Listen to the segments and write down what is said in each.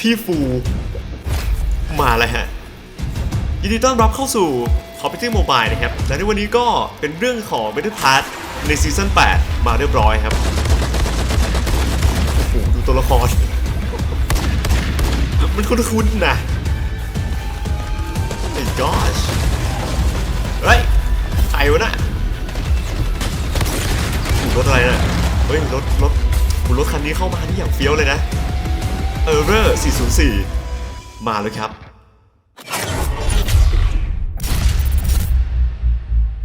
พี่ฟู มาแล้วฮะ ยินดีต้อนรับเข้าสู่ c o m p e t i t i v e Mobile นะครับ และในวันนี้ก็เป็นเรื่องของ Battle Pass ในซีซั่น8 มาเรียบร้อยครับ โอ้โห ดูตัวละคร มันคุ้นๆนะไอ้ gosh เฮ้ยใครวะน่ะรถอะไรน่ะเฮ้ยรถรถรถคันนี้เข้ามานี่อย่างเฟี้ยวเลยนะ เออร์เรอร์404 มาเลยครับ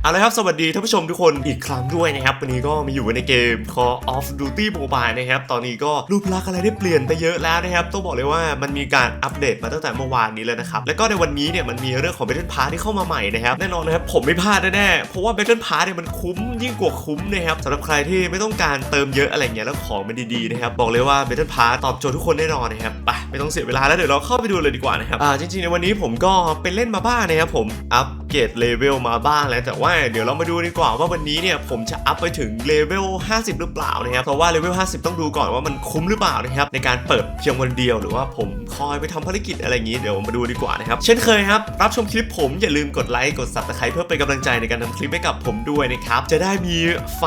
เอาละครับ สวัสดีท่านผู้ชมทุกคนอีกครั้งด้วยนะครับ วันนี้ก็มาอยู่ในเกม Call of Duty Mobile นะครับ ตอนนี้ก็รูปลักษณ์อะไรได้เปลี่ยนไปเยอะแล้วนะครับ ต้องบอกเลยว่ามันมีการอัปเดตมาตั้งแต่เมื่อวานนี้เลยนะครับ แล้วก็ในวันนี้เนี่ยมันมีเรื่องของ Battle Pass ที่เข้ามาใหม่นะครับ แน่นอนนะครับผมไม่พลาดแน่ๆ เพราะว่า Battle Pass เนี่ยมันคุ้มยิ่งกว่าคุ้มนะครับสำหรับใครที่ไม่ต้องการเติมเยอะอะไรเงี้ยแล้วของมันดีๆนะครับ บอกเลยว่า Battle Pass ตอบโจทย์ทุกคนแน่นอนนะครับ ไปไม่ต้องเสียเวลาแล้วเดี๋ยวเราเข้าไปดูเลยดีกว่านะครับ อ่าจริงๆในวันนี้ผมก็ไปเล่นมาบ้างนะครับผมอัป เกรดเลเวลมาบ้างแล้ว แต่ว่าเดี๋ยวเรามาดูดีกว่าว่าวันนี้เนี่ยผมจะอัพไปถึงเลเวล 50 หรือเปล่านะครับเพราะว่าเลเวล 50 ต้องดูก่อนว่ามันคุ้มหรือเปล่านะครับในการเปิดเพียงวันเดียวหรือว่าผมคอยไปทำภารกิจอะไรอย่างนี้เดี๋ยวมาดูดีกว่านะครับเช่นเคยครับรับชมคลิปผมอย่าลืมกดไลค์กด subscribe เพื่อเป็นกำลังใจในการทำคลิปให้กับผมด้วยนะครับจะได้มีไฟ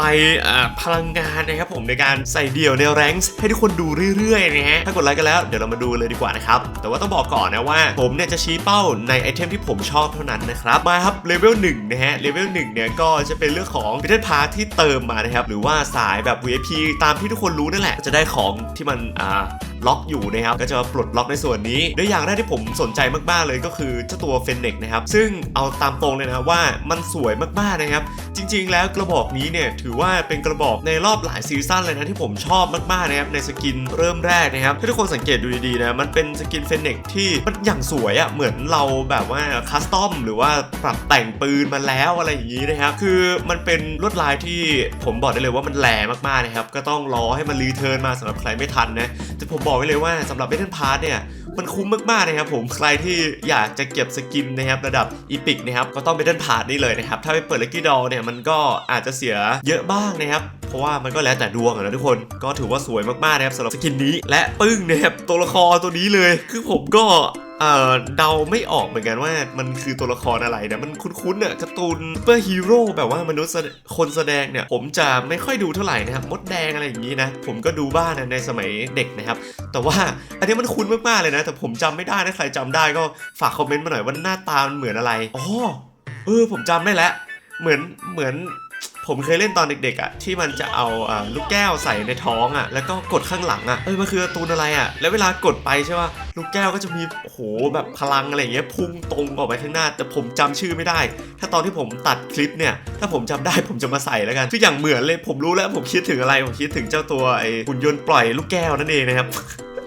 พลังงานนะครับผมในการใส่เดี่ยวในแรงค์ให้ทุกคนดูเรื่อยๆนะฮะถ้ากดไลค์กันแล้วเดี๋ยวเรามาดูเลยดีกว่านะครับแต่ว่าต้องบอกก่อนนะว่าผมเนี่ยจะชี้เป้าในไอเทมที่ผมชอบเท่านั้นนะครับมาครับเลเวล1นะฮะเลเวล1เนี่ยก็จะเป็นเรื่องของ b ิ t เ e พาร์ที่เติมมานะครับหรือว่าสายแบบ VIP ตามที่ทุกคนรู้นั่นแหละจะได้ของที่มันอ่า ล็อกอยู่นะครับก็จะปลดล็อกในส่วนนี้และอย่างแรกที่ผมสนใจมากๆเลยก็คือเจ้าตัวเฟนเน็กนะครับซึ่งเอาตามตรงเลยนะว่ามันสวยมากๆนะครับจริง ๆ แล้วกระบอกนี้เนี่ยถือว่าเป็นกระบอกในรอบหลายซีซั่นเลยนะที่ผมชอบมากๆนะครับในสกินเริ่มแรกนะครับถ้าทุกคนสังเกตดูดีๆนะมันเป็นสกินเฟนเน็กที่มันอย่างสวยอะ่ะเหมือนเราแบบว่าคัสตอมหรือว่าปรับแต่งปืนมาแล้วอะไรอย่างนี้นะครับคือมันเป็นลวดลายที่ผมบอกได้เลยว่ามันแหลมากๆนะครับก็ต้องรอให้มันรีเทิร์นมาสำหรับใครไม่ทันนะแต่ผมบอกไว้เลยว่าสำหรับเบทเทนพาร์เนี่ยมันคุ้มมากๆนะครับผมใครที่อยากจะเก็บสกินนะครับระดับอีพิกนะครับก็ต้องไปเดินผ่านนี่เลยนะครับถ้าไปเปิดเลกกี้ดอเนี่ยมันก็อาจจะเสียเยอะบ้างนะครับเพราะว่ามันก็แล้วแต่ดวงนะทุกคนก็ถือว่าสวยมากๆนะครับสำหรับสกินนี้และปึ้งนะครับตัวละครตัวนี้เลย คือผมก็ เอ่อเดาไม่ออกเหมือนกันว่ามันคือตัวละครอะไรนะมันคุ้นๆเนี่ยการ์ตูนซูเปอร์ฮีโร่แบบว่ามนุษย์คนแสดงเนี่ย ผมจะไม่ค่อยดูเท่าไหร่นะครับมดแดงอะไรอย่างนี้นะ ผมก็ดูบ้างนะในสมัยเด็กนะครับ แต่ว่าอันนี้มันคุ้นมากๆเลยนะ แต่ผมจำไม่ได้นะใครจำได้ก็ฝากคอมเมนต์มาหน่อยว่าหน้าตามันเหมือนอะไรอ๋อเออผมจำได้แล้วเหมือนเหมือน ผมเคยเล่นตอนเด็กๆอะที่มันจะเอาอ่าลูกแก้วใส่ในท้องอะ แล้วก็กดข้างหลังอะเออมันคือการ์ตูนอะไรอะ แล้วเวลากดไปใช่ป่ะลูกแก้วก็จะมีโอ้โหแบบพลังอะไรอย่างเงี้ยพุ่งตรงออกไปข้างหน้า แต่ผมจำชื่อไม่ได้ ถ้าตอนที่ผมตัดคลิปเนี่ย ถ้าผมจำได้ผมจะมาใส่แล้วกันคืออย่างเหมือนเลยผมรู้แล้วผมคิดถึงอะไรผมคิดถึงเจ้าตัวไอ้หุ่นยนต์ปล่อยลูกแก้วนั่นเองนะครับ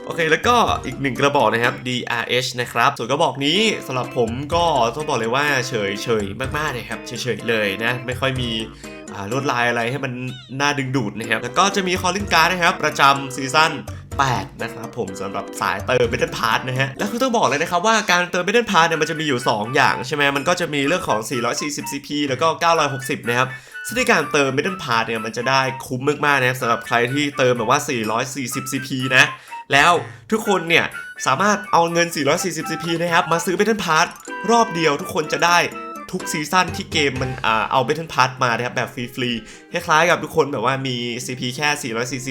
โอเค แล้วก็อีกหนึ่งกระบอกนะครับ DRH นะครับ ส่วนกระบอกนี้สำหรับผมก็ต้องบอกเลยว่าเฉยเฉยๆมากๆเลยครับ เฉยๆเลยนะ ไม่ค่อยมี ลวดลายอะไรให้มันน่าดึงดูดนะครับ แล้วก็จะมีคอลลิงการ์ดนะครับ ประจำซีซั่น8นะครับผมสำหรับสายเติมเบทเทิลพาร์ทนะฮะ แล้วคือต้องบอกเลยนะครับว่าการเติมเบทเทิลพาร์ทเนี่ยมันจะมีอยู่ 2 อย่างใช่ไหมมันก็จะมีเรื่องของ 440 CP แล้วก็ 960 นะครับซึ่งในการเติม Metal Pass เนี่ยมันจะได้คุ้มมากๆนะครับสำหรับใครที่เติมแบบว่า 440 CP นะ แล้วทุกคนเนี่ยสามารถเอาเงิน 440 CP นะครับมาซื้อ Battle Pass รอบเดียวทุกคนจะได้ ทุกซีซั่นที่เกมมันเอาเอา Battle Pass มานะครับแบบฟรีๆคล้ายๆกับทุกคนแบบว่ามี CP แค่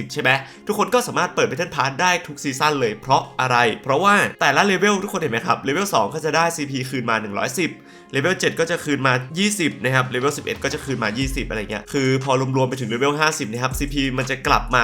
440 ใช่ไหมทุกคนก็สามารถเปิด Battle Pass ได้ทุกซีซั่นเลยเพราะอะไร เพราะว่าแต่ละเลเวลทุกคนเห็นไหมครับเลเวล2ก็จะได้ CP คืนมา 110เลเวล7ก็จะคืนมา 20 นะครับ เลเวล11 ก็จะคืนมา 20 อะไรเงี้ย คือพอรวมๆไปถึงเลเวล50 นะครับ CP มันจะกลับมา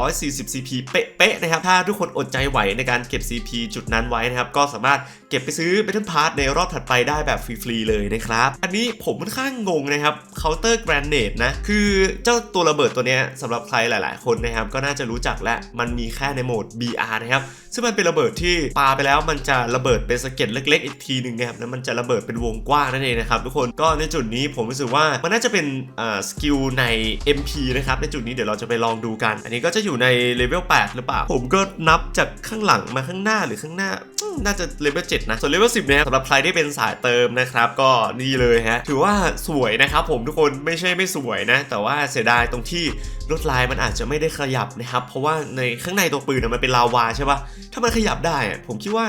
440 CP เป๊ะๆ นะครับ ถ้าทุกคนอดใจไหวในการเก็บ CP จุดนั้นไว้นะครับ ก็สามารถ ก็บไปซื้อ Battle Pass ในรอบถัดไปได้แบบฟรีๆเลยนะครับ อันนี้ผมค่อนข้างงงนะครับ Counter Grenade นะ คือเจ้าตัวระเบิดตัวนี้สำหรับใครหลายๆ คนนะครับ ก็น่าจะรู้จักและมันมีแค่ในโหมด BR นะครับ ซึ่งมันเป็นระเบิดที่ปาไปแล้วมันจะระเบิดเป็นสเก็ดเล็ก ๆ อีกทีหนึ่งนะครับแล้วมันจะระเบิดเป็นวงกว้างนั่นเองนะครับทุกคนก็ในจุดนี้ผมรู้สึกว่ามันน่าจะเป็นสกิลใน MP นะครับในจุดนี้เดี๋ยวเราจะไปลองดูกัน อันนี้ก็จะอยู่ในเลเวล8หรือเปล่า ผมก็นับจากข้างหลังมาข้างหน้าหรือข้างหน้าน่าจะเลเวล7นะส่วนเลเวล10เนี่ยสำหรับใครที่เป็นสายเติมนะครับก็นี่เลยฮะถือว่าสวยนะครับผมทุกคนไม่ใช่ไม่สวยนะ แต่ว่าเสียดายตรงที่ลวดลายมันอาจจะไม่ได้ขยับนะครับ เพราะว่าในข้างในตัวปืนน่ะมันเป็นลาวาใช่ปะถ้ามันขยับได้ ผมคิดว่า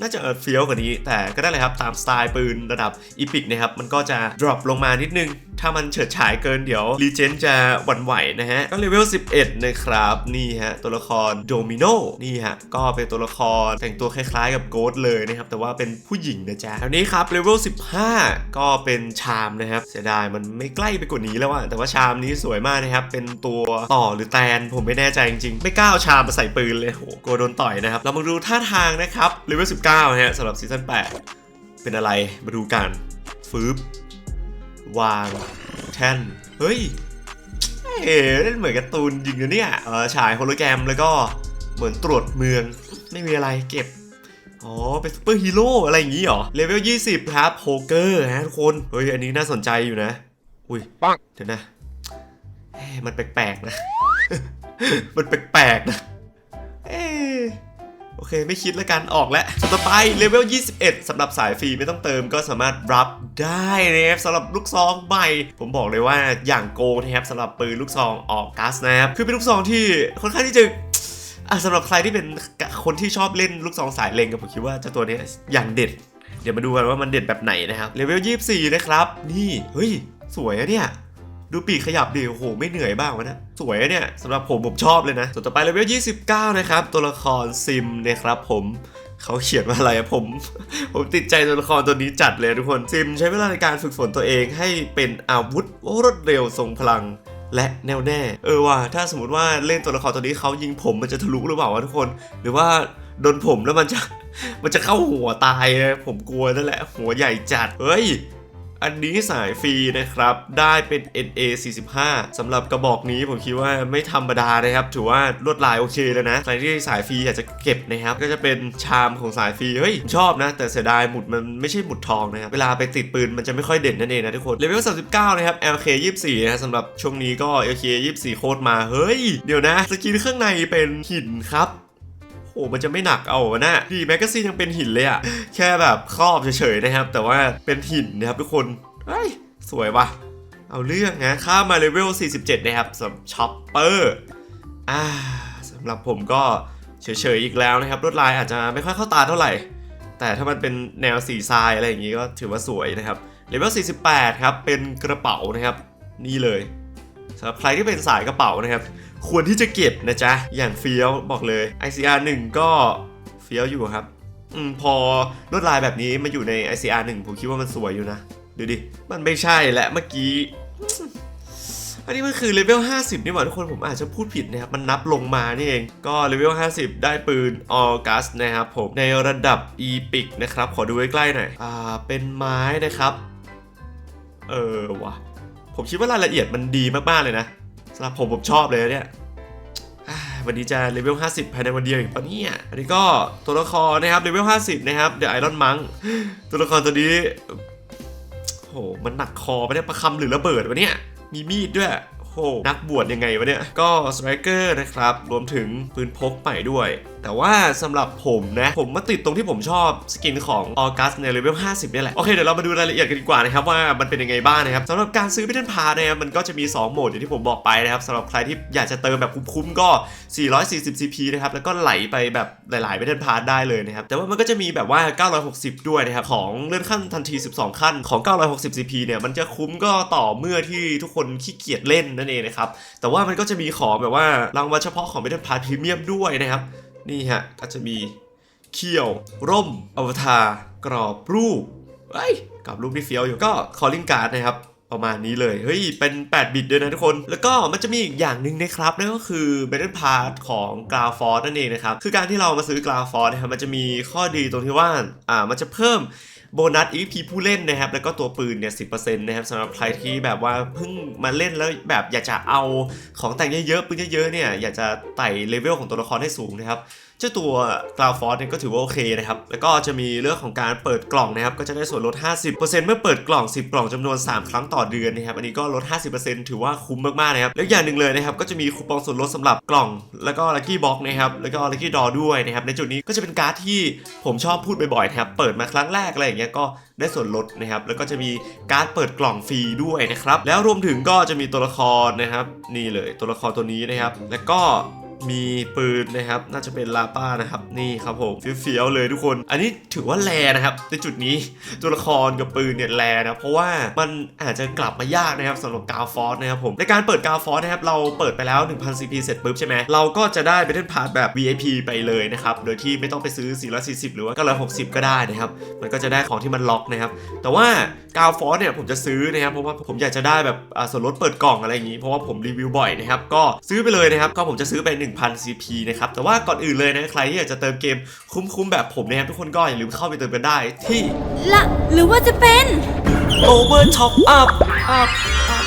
น่าจะเออเฟี้ยวกว่านี้ แต่ก็ได้เลยครับตามสไตล์ปืนระดับอีพิกนะครับมันก็จะ drop ลงมานิดนึงถ้ามันเฉิดฉายเกินเดี๋ยวรีเจนจะหวั่นไหวนะฮะ ก็เลเวล 11 นะครับ นี่ฮะ ตัวละครโดมิโนนี่ฮะ ก็เป็นตัวละครแต่งตัวคล้ายๆกับโกดเลยนะครับ แต่ว่าเป็นผู้หญิงนะจ๊ะคราวนี้ครับเลเวล 15 ก็เป็นชามนะครับ เสียดายมันไม่ใกล้ไปกว่านี้แล้วอะแต่ว่าชามนี้สวยมากนะครับ เป็นตัวต่อหรือแตนผมไม่แน่ใจจริงๆ ไม่กล้าเอาชามมาใส่ปืนเลยโหกลัวโดนต่อยนะครับ เรามาดูท่าทางนะครับเลเวล 19 นะฮะสำหรับซีซั่น8เป็นอะไรมาดูกันฟืบ วางแท่นเฮ้ยเอ๋เล่นเหมือนการ์ตูนจริงนะเนี่ยเออฉายโฮโลแกรมแล้วก็เหมือนตรวจเมืองไม่มีอะไรเก็บอ๋อ เป็นซูเปอร์ฮีโร่อะไรอย่างงี้เหรอ เลเวล 20 ครับโฮเกอร์ฮะทุกคน เฮ้ย อันนี้น่าสนใจอยู่นะ อุ้ยปังเดี๋ยวนะเอ๊ะมันแปลกๆนะ มันแปลกๆนะเอ๊ะ โอเค ไม่คิดแล้วกันออกแล้วส่วนต่อไปเลเวล 21สำหรับสายฟรีไม่ต้องเติมก็สามารถรับได้นะครับสำหรับลูกซองใหม่ ผมบอกเลยว่าอย่างโกนะครับสำหรับปืนลูกซองออกกัสนะครับคือเป็นลูกซองที่ค่อนข้างที่จะสำหรับใครที่เป็นคนที่ชอบเล่นลูกซองสายเลงกับผมคิดว่าเจ้าตัวนี้อย่างเด็ด เดี๋ยวมาดูกันว่ามันเด็ดแบบไหนนะครับเลเวล 24 นะครับ นี่เฮ้ยสวยอะเนี่ย ดูปีกขยับดิโอ้โห ไม่เหนื่อยบ้างวะนะ สวยเนี่ยสำหรับผมผมชอบเลยนะ ส่วนต่อไปเลเวล29 นะครับ ตัวละครซิมนะครับผมเขาเขียนว่าอะไรอะผม ผมติดใจตัวละครตัวนี้จัดเลยทุกคนซิมใช้เวลาในการฝึกฝนตัวเองให้เป็นอาวุธรวดเร็วทรงพลังและแน่วแน่ เออว่ะถ้าสมมติว่าเล่นตัวละครตัวนี้เขายิงผมมันจะทะลุหรือเปล่าวะทุกคน หรือว่าโดนผมแล้วมันจะมันจะเข้าหัวตายเลยผมกลัวนั่นแหละ หัวใหญ่จัด เฮ้ย อันนี้สายฟรีนะครับ ได้เป็น NA 45สำหรับกระบอกนี้ผมคิดว่าไม่ธรรมดานะครับ ถือว่าลวดลายโอเคเลยนะใครที่สายฟรีอยากจะเก็บนะครับ ก็จะเป็นชามของสายฟรีเฮ้ยชอบนะ แต่เสียดายหมุดมันไม่ใช่หมุดทองนะครับ เวลาไปติดปืนมันจะไม่ค่อยเด่นนั่นเองนะทุกคนเลเวล39 นะครับ LK 24นะสำหรับช่วงนี้ก็ LK 24 โคตรมาเฮ้ย เดี๋ยวนะ สกินข้างในเป็นหินครับ โอ้มันจะไม่หนักเอาวะนะดีแมกกาซีนยังเป็นหินเลยอะแค่แบบครอบเฉยๆนะครับ แต่ว่าเป็นหินนะครับทุกคนเฮ้ยสวยว่ะ เอาเรื่องนะข้ามมาเลเวล 47 นะครับสำหรับช็อปเปอร์อ่าสำหรับผมก็เฉยๆอีกแล้วนะครับลวดลายอาจจะไม่ค่อยเข้าตาเท่าไหร่ แต่ถ้ามันเป็นแนวสีทรายอะไรอย่างงี้ก็ถือว่าสวยนะครับเลเวล 48 ครับ เป็นกระเป๋านะครับ นี่เลยสำหรับใครที่เป็นสายกระเป๋านะครับ ควรที่จะเก็บนะจ๊ะ อย่างเฟี้ยวบอกเลย ICR 1 ก็เฟี้ยวอยู่ครับอืมพอลวดลายแบบนี้มาอยู่ใน ICR 1 ผมคิดว่ามันสวยอยู่นะ ดูดิ มันไม่ใช่และเมื่อกี้ อันนี้มันคือเลเวล 50 นี่หว่าทุกคนผมอาจจะพูดผิดนะครับ มันนับลงมานี่เอง ก็เลเวล 50 ได้ปืนออกัสนะครับผม ในระดับ Epic นะครับ ขอดูใกล้ๆหน่อย อ่า เป็นไม้นะครับ เออว่ะผมคิดว่ารายละเอียดมันดีมากๆเลยนะ สำหรับผมผมชอบเลยเนี่ยวันนี้จะเลเวล 50 ภายในวันเดียวอีกปะเนี่ยอันนี้ก็ตัวละครนะครับเลเวล 50 นะครับเดอะไอรอนมังตัวละครตัวนี้โหมันหนักคอไปเนี่ยประคำหรือระเบิดวะเนี่ยมีมีดด้วยโหนักบวชยังไงวะเนี่ย ก็สไตรเกอร์นะครับ รวมถึงปืนพกใหม่ด้วย แต่ว่าสำหรับผมนะ ผมมาติดตรงที่ผมชอบสกินของออกัสในเลเวล50เนี่ยแหละ โอเค เดี๋ยวเรามาดูรายละเอียดกันดีกว่านะครับ ว่ามันเป็นยังไงบ้างนะครับสำหรับการซื้อพิเทนพานะครับมันก็จะมี 2 โหมดอย่างที่ผมบอกไปนะครับสำหรับใครที่อยากจะเติมแบบคุ้มๆก็ 440 CP นะครับแล้วก็ไหลไปแบบหลายๆพิเทนพาได้เลยนะครับแต่ว่ามันก็จะมีแบบว่า 960 ด้วยนะครับของเลื่อนขั้นทันที 12 ขั้นของ 960 CP เนี่ยมันจะคุ้มก็ต่อเมื่อที่ทุกคนขี้เกียจเล่นนั่นเองนะครับแต่ว่ามันก็จะมีของแบบว่ารางวัลเฉพาะของพิเทนพาพรีเมียมด้วยนะครับ นี่ฮะก็จะมีเขี้ยว ร่ม อวตารกรอบรูปเอ้ยกรอบรูปที่เฟี้ยวอยู่ก็คอลลิงการ์ดนะครับประมาณนี้เลย เฮ้ย เป็น 8 บิตด้วยนะทุกคน แล้วก็มันจะมีอีกอย่างหนึ่งนะครับ นั่นก็คือ Battle Pass ของกราฟอร์นั่นเองนะครับ คือการที่เรามาซื้อกราฟอร์นะครับ มันจะมีข้อดีตรงที่ว่า อ่า มันจะเพิ่ม โบนัส EP ผู้เล่นนะครับ แล้วก็ตัวปืนเนี่ยสินะครับสำหรับใครที่แบบว่าเพิ่งมาเล่นแล้วแบบอยากจะเอาของแต่งเยอะๆปืนเยอะๆเนี่ยอยากจะไต่เลเวลของตัวละครให้สูงนะครับเจ้าตัวกราวฟอร์เนี่ยก็ถือว่าโอเคนะครับ แล้วก็จะมีเรื่องของการเปิดกล่องนะครับ ก็จะได้ส่วนลด 50%เมื่อเปิดกล่อง 10 กล่องจำนวน 3 ครั้งต่อเดือนนะครับ อันนี้ก็ลด 50%ถือว่าคุ้มมากๆนะครับ แล้วอย่างหนึ่งเลยนะครับ ก็จะมีคูปองส่วนลดสำหรับกล่อง แล้วก็ลัคกี้บ็อกนะครับ แล้วก็ลัคกี้ดอด้วยนะครับ ในจุดนี้ก็จะเป็นการ์ดที่ผมชอบพูดบ่อยๆนะครับ เปิดมาครั้งแรกอะไรอย่างเงี้ยก็ได้ส่วนลดนะครับ แล้วก็จะมีการ์ดเปิดกล่องฟรีด้วยนะครับ แล้วรวมถึงก็จะมีตัวละครนะครับ นี่เลยตัวละครตัวนี้นะครับ แล้วก็ มีปืนนะครับ น่าจะเป็นลาป้านะครับ นี่ครับผมเฟี้ยวๆเลยทุกคน อันนี้ถือว่าแรนะครับ ในจุดนี้ตัวละครกับปืนเนี่ยแรนะเพราะว่ามันอาจจะกลับมายากนะครับสำหรับกาวฟอสนะครับผมในการเปิดกาวฟอสนะครับเราเปิดไปแล้ว 1000 CP เสร็จปุ๊บใช่ไหมเราก็จะได้ไปเล่นพาร์ทแบบ VIP ไปเลยนะครับโดยที่ไม่ต้องไปซื้อ 440 หรือว่า960ก็ได้นะครับมันก็จะได้ของที่มันล็อกนะครับแต่ว่ากาวฟอสเนี่ยผมจะซื้อนะครับเพราะว่าผมอยากจะได้แบบส่วนลดเปิดกล่องอะไรอย่างนี้เพราะว่าผมรีวิวบ่อยนะครับก็ซื้อไปเลยนะครับก็ผมจะซื้อไป1,000 CP นะครับ แต่ว่าก่อนอื่นเลยนะ ใครที่อยากจะเติมเกมคุ้มๆแบบผมนะครับทุกคนก็อย่าลืมเข้าไปเติมกันได้ที่ละหรือว่าจะเป็น Over Top Up Up Up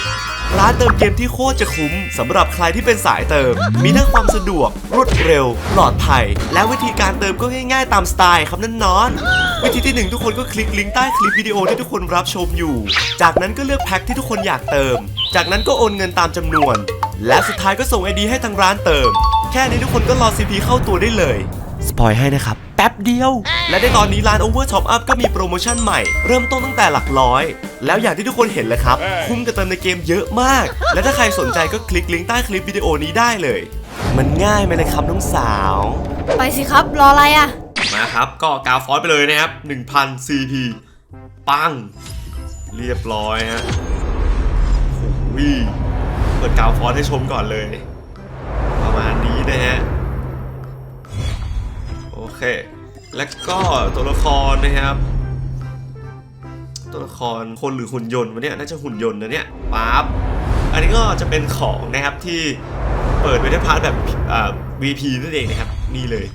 ร้านเติมเกมที่โคตรจะคุ้มสำหรับใครที่เป็นสายเติม มีทั้งความสะดวก รวดเร็ว ปลอดภัย และวิธีการเติมก็ง่ายๆตามสไตล์ครับนั่นนอนวิธีที่หนึ่งทุกคนก็คลิกลิงก์ใต้คลิปวิดีโอที่ทุกคนรับชมอยู่ จากนั้นก็เลือกแพ็คที่ทุกคนอยากเติม จากนั้นก็โอนเงินตามจำนวน และสุดท้ายก็ส่งไอดีให้ทางร้านเติม แค่นี้ทุกคนก็รอ CP เข้าตัวได้เลยสปอยให้นะครับ แป๊บเดียว และในตอนนี้ร้าน Over Top Up ก็มีโปรโมชั่นใหม่ เริ่มต้นตั้งแต่หลักร้อย แล้วอย่างที่ทุกคนเห็นเลยครับ คุ้มกับเติมในเกมเยอะมาก และถ้าใครสนใจก็คลิกลิงก์ใต้คลิปวิดีโอนี้ได้เลย มันง่ายไหมเลยครับน้องสาว ไปสิครับรออะไรอะ มาครับก็กาวฟอสไปเลยนะครับ 1,000 CP ปัง เรียบร้อยฮะโอ้ยเปิดกาวฟอสให้ชมก่อนเลย ประมาณนี้นะฮะ โอเค แล้วก็ตัวละครนะครับ ตัวละครคนหรือหุ่นยนต์วะเนี่ยน่าจะหุ่นยนต์นะเนี่ยปั๊บอันนี้ก็จะเป็นของนะครับที่เปิดไว้ได้พาร์ทแบบอ่า VP นั่นเองนะครับ นี่เลย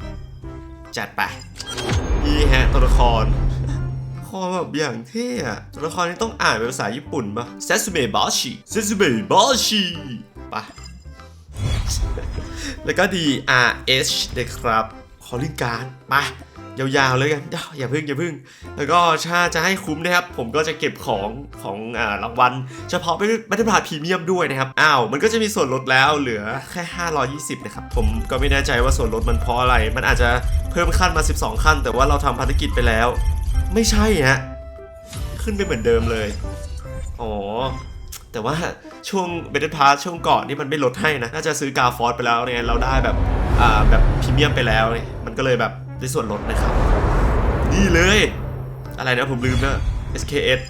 จัดไปนี่ฮะตัวละคร คอแบบอย่างเท่อะตัวละครนี้ต้องอ่านเป็นภาษาญี่ปุ่นปะเซซุเมะบอชิเซซุเมะบอชิปะแล้วก็ DRH นะครับคอลลิงการ์ดไปยาวๆเลยกันอย่าพึ่งอย่าพึ่ง แล้วก็ถ้าจะให้คุ้มนะครับ ผมก็จะเก็บของของอ่ารางวัลเฉพาะไม่ไม่ได้ผ่านพรีเมียมด้วยนะครับ อ้าว มันก็จะมีส่วนลดแล้วเหลือแค่ 520 นะครับ ผมก็ไม่แน่ใจว่าส่วนลดมันเพราะอะไร มันอาจจะเพิ่มขั้นมา 12 ขั้น แต่ว่าเราทำภารกิจไปแล้ว ไม่ใช่ฮะขึ้นไปเหมือนเดิมเลย อ๋อ แต่ว่าช่วงเบเ e พาร์ช่วงก่อนนี่มันไม่ลดให้นะ น่าจะซื้อกาฟอสไปแล้วเนี่ยเราได้แบบอ่าแบบพรีเมียมไปแล้วเนี่ยมันก็เลยแบบได้ส่วนลดนะครับ นี่เลย อะไรนะผมลืมนะ SKS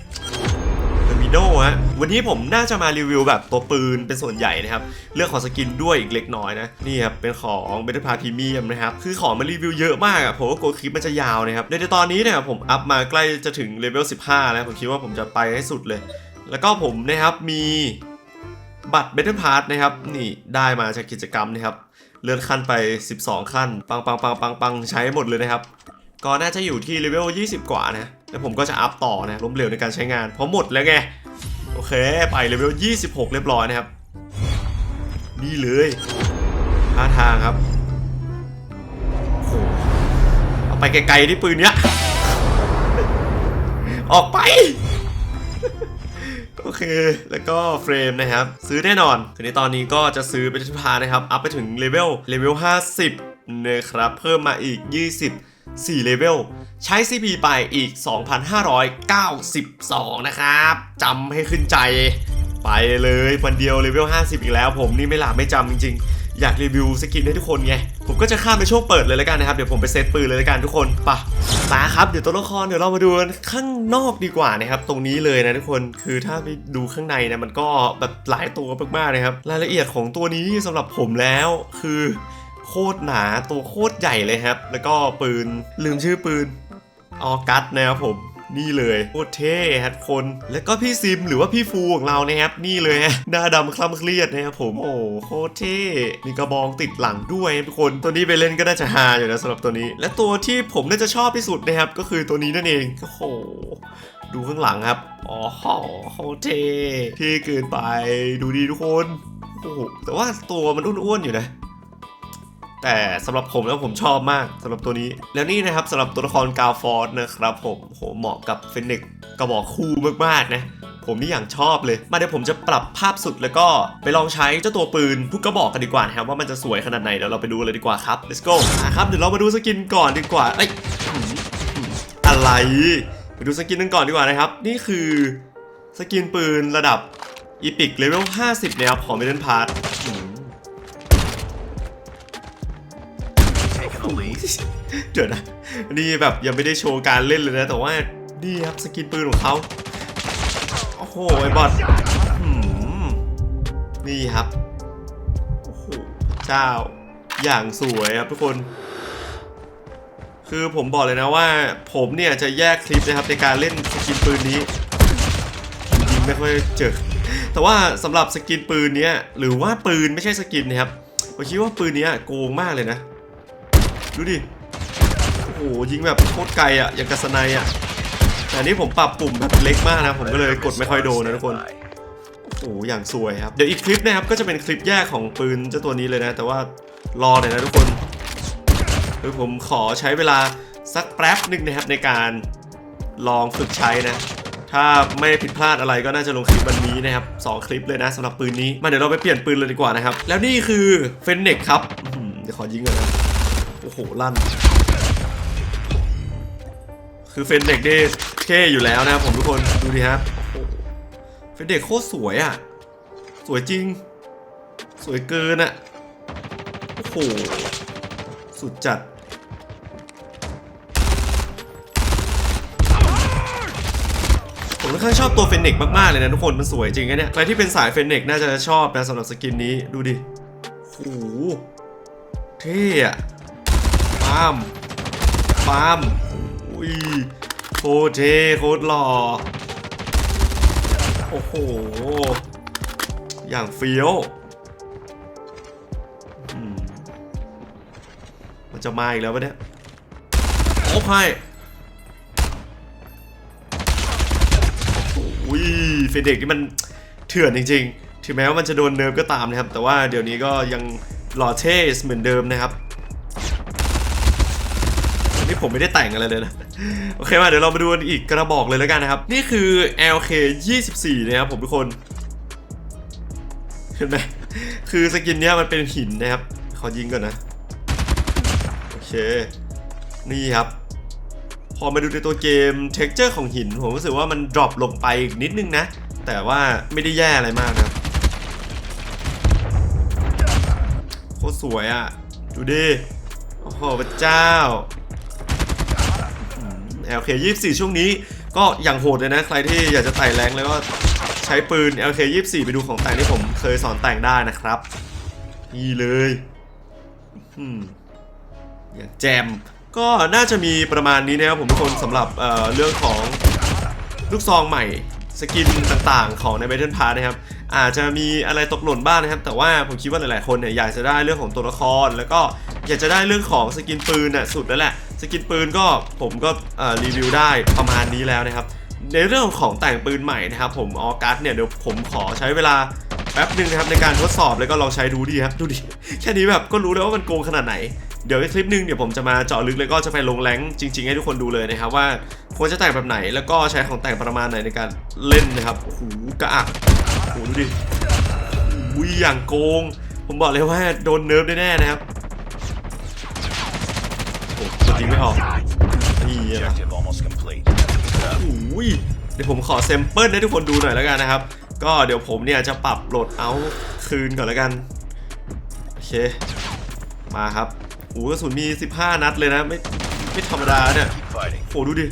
โนฮะวันนี้ผมน่าจะมารีวิวแบบตัวปืนเป็นส่วนใหญ่นะครับ เรื่องของสกินด้วยอีกเล็กน้อยนะ นี่ครับ เป็นของเบ t พา r พรีเมียมนะครับ คือของมารีวิวเยอะมากอะผมว่ากลัวคลิปมันจะยาวนะครับในตอนนี้เนี่ยผมอัพมาใกล้จะถึงเลเวล15 แล้ว ผมคิดว่าผมจะไปให้สุดเลย แล้วก็ผมนะครับมีบัตรเบ t พา r นะครับนี่ได้มาจากกิจกรรมนะครับเลื่อนขั้นไป 12 ขั้น ปังปังปังปังปังใช้หมดเลยนะครับก็น่าจะอยู่ที่เลเวล 20 กว่านะ แล้วผมก็จะอัพต่อนะล้มเหลวในการใช้งาน เพราะหมดแล้วไง เค ไปเลเวล 26 เรียบร้อยนะครับ นี่เลยท่าทางครับโอ้โหเอาไปไกลๆที่ปืนเนี้ย ออกไป โอเค แล้วก็เฟรมนะครับ ซื้อแน่นอนทีนี้ตอนนี้ก็จะซื้อเป็นทิพานะครับ อัพไปถึงเลเวล เลเวล 50นะครับ เพิ่มมาอีก 20 4เลเวลใช้ CP ไปอีก 2,592 นะครับจำให้ขึ้นใจ ไปเลยวันเดียวเลเวล50 อีกแล้ว ผมนี่ไม่หลับไม่จำจริง ๆ อยากรีวิวสกินให้ทุกคนไง ผมก็จะข้ามไปช่วงเปิดเลยแล้วกันนะครับ เดี๋ยวผมไปเซตปืนเลยแล้วกันทุกคนปะมาครับ เดี๋ยวตัวละครเดี๋ยวเรามาดูกันข้างนอกดีกว่านะครับ ตรงนี้เลยนะทุกคนคือถ้าไปดูข้างในนะมันก็แบบหลายตัวมากๆนะครับ รายละเอียดของตัวนี้สำหรับผมแล้วคือ โคตรหนาตัวโคตรใหญ่เลยครับ แล้วก็ปืนลืมชื่อปืนออกัสนะครับผมนี่เลยโคตรเท่ฮะคนแล้วก็พี่ซิมหรือว่าพี่ฟูของเรานะครับนี่เลยฮะหน้าดำคล้ำเครียดนะครับผมโอ้โคตรเท่มีกระบองติดหลังด้วยทุกคนตัวนี้ไปเล่นก็น่าจะฮาอยู่นะสำหรับตัวนี้ และตัวที่ผมน่าจะชอบที่สุดนะครับก็คือตัวนี้นั่นเองโอ้โหดูข้างหลังครับอ๋อโคตรเท่เท่เกินไปดูดีทุกคนโอ้โหแต่ว่าตัวมันอ้วนๆอยู่นะ แต่สำหรับผมแล้วผมชอบมากสำหรับตัวนี้ แล้วนี่นะครับสำหรับตัวละครกาฟอร์ดนะครับผมโหเหมาะกับเฟนเนกกระบอกคู่มากๆนะผมนี่อย่างชอบเลย มาเดี๋ยวผมจะปรับภาพสุดแล้วก็ไปลองใช้เจ้าตัวปืนทุกกระบอกกันดีกว่านะครับว่ามันจะสวยขนาดไหนเดี๋ยวเราไปดูเลยดีกว่าครับ let's go อะครับเดี๋ยวเรามาดูสกินก่อนดีกว่าเอ้ยอะไรไปดูสกินกันก่อนดีกว่านะครับ นี่คือสกินปืนระดับอีพิกเลเวล50นะครับของเมเดนพาร์ท เดี๋ยวนะนี่แบบยังไม่ได้โชว์การเล่นเลยนะแต่ว่านี่ครับสกินปืนของเขาโอ้โหไอ้บอทหืมนี่ครับโอ้โหเจ้าอย่างสวยครับทุกคน คือผมบอกเลยนะว่า ผมเนี่ยจะแยกคลิปนะครับในการเล่นสกินปืนนี้จริงไม่ค่อยเจอแต่ว่าสำหรับสกินปืนเนี้ยหรือว่าปืนไม่ใช่สกินนะครับผมคิดว่าปืนนี้โกงมากเลยนะ ดูดิ โอ้โหยิงแบบโคตรไกลอะอย่างกับสไนอะ แต่นี้ผมปรับปุ่มแบบเล็กมากนะ ผมก็เลยกดไม่ค่อยโดนนะทุกคน โอ้โหอย่างสวยครับ เดี๋ยวอีกคลิปนะครับก็จะเป็นคลิปแยกของปืนเจ้าตัวนี้เลยนะ แต่ว่ารอหน่อยนะทุกคนคือผมขอใช้เวลาสักแป๊บหนึ่งนะครับในการลองฝึกใช้นะถ้าไม่ผิดพลาดอะไรก็น่าจะลงคลิปวันนี้นะครับสองคลิปเลยนะสำหรับปืนนี้ มาเดี๋ยวเราไปเปลี่ยนปืนเลยดีกว่านะครับ แล้วนี่คือเฟนเน็กครับเดี๋ยวขอยิงก่อนนะ โอ้โห ลั่น คือเฟนเด็กนี่เท่อยู่แล้วนะครับผมทุกคน ดูดิครับโอ้โหเฟนเด็กโคตรสวยอะ สวยจริง สวยเกินอะ โอ้โห สุดจัดผมค่อนข้างชอบตัวเฟนเน็กมาก ๆ เลยนะทุกคน มันสวยจริงนะเนี่ย ใครที่เป็นสายเฟนเน็กน่าจะชอบนะสำหรับสกินนี้ ดูดิโอ้โหเท่อะาล์มปาล์มอุ้ยโคเทโคตรหล่อ โอ้โห อย่างเฟี้ยว มันจะมาอีกแล้วปะเนี่ยโอ้พายอุ้ยเฟเด็กนี่มันเถื่อนจริง ๆ ถึงแม้ว่ามันจะโดนเนิร์ฟก็ตามนะครับ แต่ว่าเดี๋ยวนี้ก็ยังหล่อเท่เหมือนเดิมนะครับ ผมไม่ได้แต่งอะไรเลยนะ โอเคมาเดี๋ยวเรามาดูอีกกระบอกเลยแล้วกันนะครับ นี่คือ LK 24นะครับผมทุกคน เห็นไหมคือสกินเนี้ยมันเป็นหินนะครับ ขอยิงก่อนนะ โอเค นี่ครับ พอมาดูในตัวเกมเท็กเจอร์ของหิน ผมรู้สึกว่ามันดรอปลงไปอีกนิดนึงนะ แต่ว่าไม่ได้แย่อะไรมากนะครับโคตรสวยอะ ดูดิ โอ้โหพระเจ้า LK 24 ช่วงนี้ก็อย่างโหดเลยนะ ใครที่อยากจะไต่แรงแล้วก็ใช้ปืน LK 24 ไปดูของแต่งที่ผมเคยสอนแต่งได้นะครับ นี่เลยอย่างแจม ก็น่าจะมีประมาณนี้นะครับผมทุกคนสำหรับเเรื่องของลูกซองใหม่สกินต่างๆ ของใน Battle Pass นะครับ อาจจะมีอะไรตกหล่นบ้างนะครับ แต่ว่าผมคิดว่าหลายๆคนเนี่ยอยากจะได้เรื่องของตัวละคร แล้วก็อยากจะได้เรื่องของสกินปืนน่ะสุดแล้วแหละ สกินปืนก็ผมก็รีวิวได้ประมาณนี้แล้วนะครับ ในเรื่องของแต่งปืนใหม่นะครับ ผมออกัสเนี่ยเดี๋ยวผมขอใช้เวลาแป๊บหนึ่งนะครับในการทดสอบแล้วก็ลองใช้ดูดีครับดูดิแค่นี้แบบก็รู้แล้วว่ามันโกงขนาดไหนเดี๋ยวในคลิปหนึงเดี๋ยวผมจะมาเจาะลึกแล้วก็จะไปลงแรงจริง ๆ ให้ทุกคนดูเลยนะครับว่าควรจะแต่งแบบไหนแล้วก็ใช้ของแต่งประมาณไหนในการเล่นนะครับโอ้โหกระอักโอ้โหดูดิอุ้ยอย่างโกง ผมบอกเลยว่าโดนเนิร์ฟแน่ๆนะครับ โอ้โหตัวจริงไม่ออกนี่นะ Objective almost complete. อุ้ยเดี๋ยวผมขอแซมเปิลให้ทุกคนดูหน่อยแล้วกันนะครับ ก็เดี๋ยวผมเนี่ยจะปรับโหลดเอาท์คืนก่อนแล้วกัน โอเค มาครับโอ้กระสุนมี 15 นัดเลยนะ ไม่ไม่ธรรมดาเนี่ย Keep fighting. โหดูดิ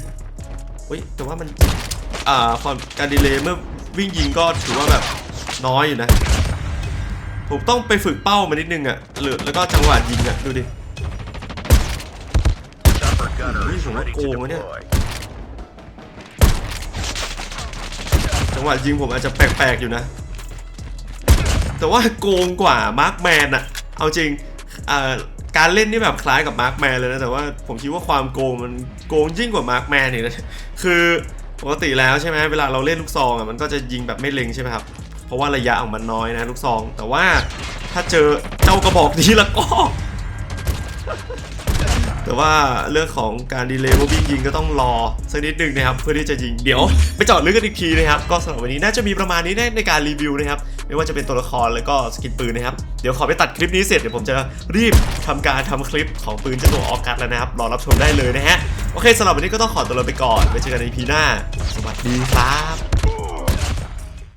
เฮ้ย แต่ว่ามัน อ่าความการดีเลย์เมื่อวิ่งยิงก็ถือว่าแบบน้อยอยู่นะ ผมต้องไปฝึกเป้ามานิดนึงอะ่ะหรือแล้วก็จังหวะยิงอะ่ะ ดูดิ Chopper gunner is Ui, ready to ồ, cái này. deploy. จังหวะยิงผมอาจจะแปลกๆอยู่นะ แต่ว่าโกงกว่ามาร์คแมนอะเอาจริงเอ่อการเล่นนี่แบบคล้ายกับมาร์คแมนเลยนะ แต่ว่าผมคิดว่าความโกงมันโกงยิ่งกว่ามาร์คแมนอีกนะคือปกติแล้วใช่ไหมเวลาเราเล่นลูกซองอะมันก็จะยิงแบบไม่เล็งใช่ไหมครับ เพราะว่าระยะของมันน้อยนะลูกซอง แต่ว่าถ้าเจอเจ้ากระบอกนี้แล้วก็ แต่ว่าเรื่องของการดีเลย์ว่าวิ่งยิงก็ต้องรอสักนิดหนึ่งนะครับเพื่อที่จะยิงเดี๋ยวไปจาะลึกกันอีกทีนะครับก็สำหรับวันนี้น่าจะมีประมาณนี้ในในการรีวิวนะครับไม่ว่าจะเป็นตัวละครแล้วก็สกินปืนนะครับเดี๋ยวขอไปตัดคลิปนี้เสร็จเดี๋ยวผมจะรีบทำการทำคลิปของปืนเจ้าตัวออกัสแล้วนะครับรอรับชมได้เลยนะฮะโอเคสำหรับวันนี้ก็ต้องขอตัวลาไปก่อนไว้เจอกันในพีหน้า สวัสดีครับ